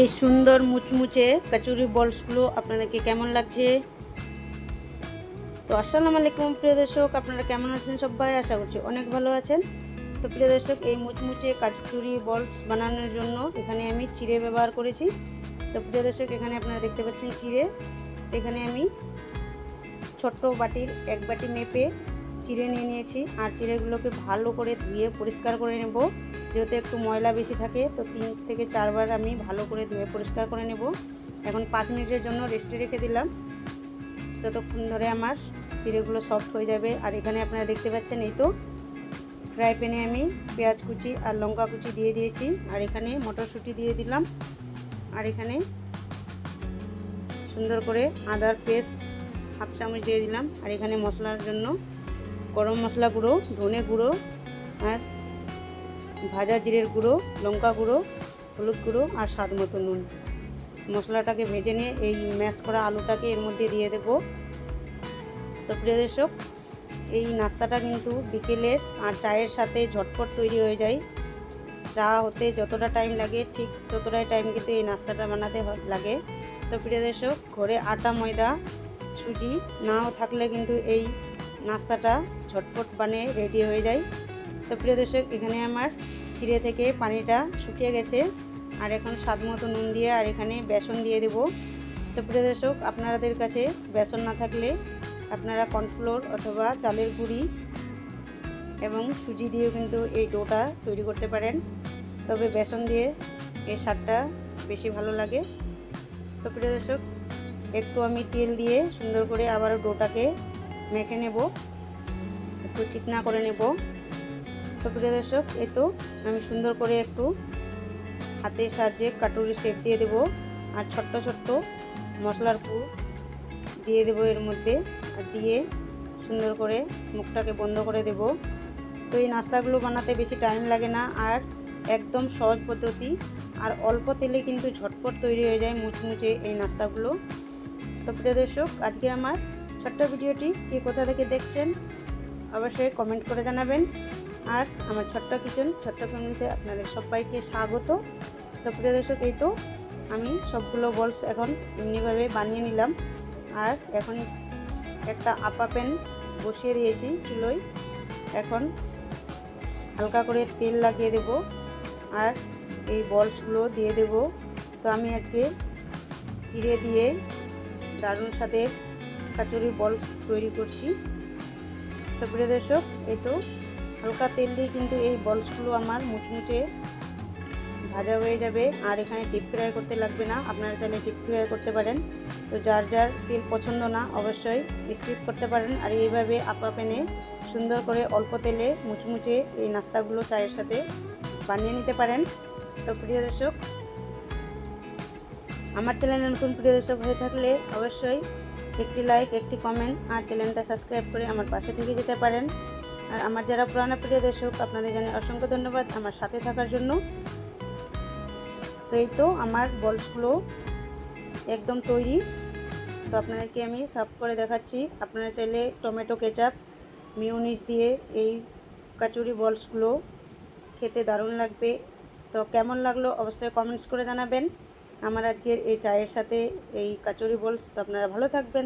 এই সুন্দর মুচমুচে কচুরি বলসগুলো আপনাদেরকে কেমন লাগছে? তো আসসালামু আলাইকুম প্রিয় দর্শক, আপনারা কেমন আছেন সবাই? আশা করছি অনেক ভালো আছেন। তো প্রিয় দর্শক, এই মুচমুচে কচুরি বলস বানানোর জন্য এখানে আমি চিড়ে ব্যবহার করেছি। তো প্রিয় দর্শক, এখানে আপনারা দেখতে পাচ্ছেন চিড়ে। এখানে আমি ছোট্ট বাটির এক বাটি মেপে চিড়ে নিয়ে নিয়েছি। আর চিড়েগুলোকে ভালো করে ধুয়ে পরিষ্কার করে নেব। যেহেতু একটু ময়লা বেশি থাকে, তো তিন থেকে চারবার আমি ভালো করে ধুয়ে পরিষ্কার করে নেব। এখন পাঁচ মিনিটের জন্য রেস্টে রেখে দিলাম। ততক্ষণ ধরে আমার চিড়েগুলো সফট হয়ে যাবে। আর এখানে আপনারা দেখতে পাচ্ছেন এই তো, ফ্রাই প্যানে আমি পেঁয়াজ কুচি আর লঙ্কা কুচি দিয়ে দিয়েছি। আর এখানে মটরশুঁটি দিয়ে দিলাম। আর এখানে সুন্দর করে আদার পেস্ট হাফ চামচ দিয়ে দিলাম। আর এখানে মশলার জন্য গরম মশলা গুঁড়ো, ধনে গুঁড়ো আর ভাজা জিরের গুঁড়ো, লঙ্কা গুঁড়ো, হলুদ গুঁড়ো আর স্বাদ মতো নুন। মশলাটাকে ভেজে নিয়ে এই ম্যাশ করা আলুটাকে এর মধ্যে দিয়ে দেব। তো প্রিয় দর্শক, এই নাস্তাটা কিন্তু বিকেলের আর চায়ের সাথে ঝটপট তৈরি হয়ে যায়। চা হতে যতটা টাইম লাগে, ঠিক ততটাই টাইম কিন্তু এই নাস্তাটা বানাতে লাগে। তো প্রিয় দর্শক, ঘরে আটা, ময়দা, সুজি নাও থাকলে কিন্তু এই নাস্তাটা ঝটপট বানে রেডি হয়ে যায়। তো প্রিয় দর্শক, এখানে আমার চিড়ে থেকে পানিটা শুকিয়ে গেছে। আর এখন স্বাদ মতো নুন দিয়ে আর এখানে বেসন দিয়ে দেব। তো প্রিয় দর্শক, আপনাদের কাছে বেসন না থাকলে আপনারা কর্নফ্লোর অথবা চালের গুঁড়ি এবং সুজি দিয়েও কিন্তু এই ডোটা তৈরি করতে পারেন। তবে বেসন দিয়ে এই স্বাদটা বেশি ভালো লাগে। তো প্রিয় দর্শক, একটু আমি তেল দিয়ে সুন্দর করে আবার ডোটাকে মেখে নেব। একটু চিকনা করে নেব। তো প্রিয় দর্শক, এই তো আমি সুন্দর করে একটু হাতের সাহায্যে কাটুরি শেপ দিয়ে দেব আর ছোট্ট ছোট্ট মশলার পুর দিয়ে দেব এর মধ্যে আর দিয়ে সুন্দর করে মুখটাকে বন্ধ করে দেব। তো এই নাস্তাগুলো বানাতে বেশি টাইম লাগে না আর একদম সহজ পদ্ধতি। আর অল্প তেলে কিন্তু ঝটপট তৈরি হয়ে যায় মুচমুচে এই নাস্তাগুলো। তো প্রিয় দর্শক, আজকে আমার ছোট্ট ভিডিওটি কে কোথা থেকে দেখছেন, অবশ্যই কমেন্ট করে জানাবেন। আর আমার ছোট্ট কিচেন ছোট্ট ফ্যামিলিতে আপনাদের সবাইকে স্বাগত। তো প্রিয় দর্শক, এই তো আমি সবগুলো বলস এখন এমনিভাবে বানিয়ে নিলাম। আর এখন একটা আপা প্যান বসিয়ে দিয়েছি চুলোয়। এখন হালকা করে তেল লাগিয়ে দেব আর এই বলসগুলো দিয়ে দেব। তো আমি আজকে চিড়ে দিয়ে দারুণ স্বাদের কাচুরি বলস তৈরি করছি। তো প্রিয় দর্শক, এই তো হালকা তেল দিয়ে কিন্তু এই বলসগুলো আমার মুচমুচে ভাজা হয়ে যাবে। আর এখানে ডিপ ফ্রাই করতে লাগবে না, আপনারা চাইলে ডিপ ফ্রাই করতে পারেন। তো যার যার তেল পছন্দ না, অবশ্যই স্কিপ করতে পারেন। আর এইভাবে আপা প্যানে সুন্দর করে অল্প তেলে মুচমুচে এই নাস্তাগুলো চায়ের সাথে বানিয়ে নিতে পারেন। তো প্রিয় দর্শক, আমার চ্যানেলে নতুন প্রিয় দর্শক হয়ে থাকলে অবশ্যই একটি লাইক, একটি কমেন্ট আর চ্যানেলটা সাবস্ক্রাইব করে আমার পাশে থেকে যেতে পারেন। আর আমার যারা পুরানো প্রিয় দর্শক, আপনাদের জানাই অসংখ্য ধন্যবাদ আমার সাথে থাকার জন্য। তো এই তো আমার বলসগুলো একদম তৈরি। তো আপনাদেরকে আমি সার্ভ করে দেখাচ্ছি। আপনারা চাইলে টমেটো কেচাপ, মিউনিস দিয়ে এই কাচুরি বলসগুলো খেতে দারুণ লাগবে। তো কেমন লাগল অবশ্যই কমেন্টস করে জানাবেন। আমার আজকের এই চায়ের সাথে এই কাচুরি বলস তো আপনারা ভালো থাকবেন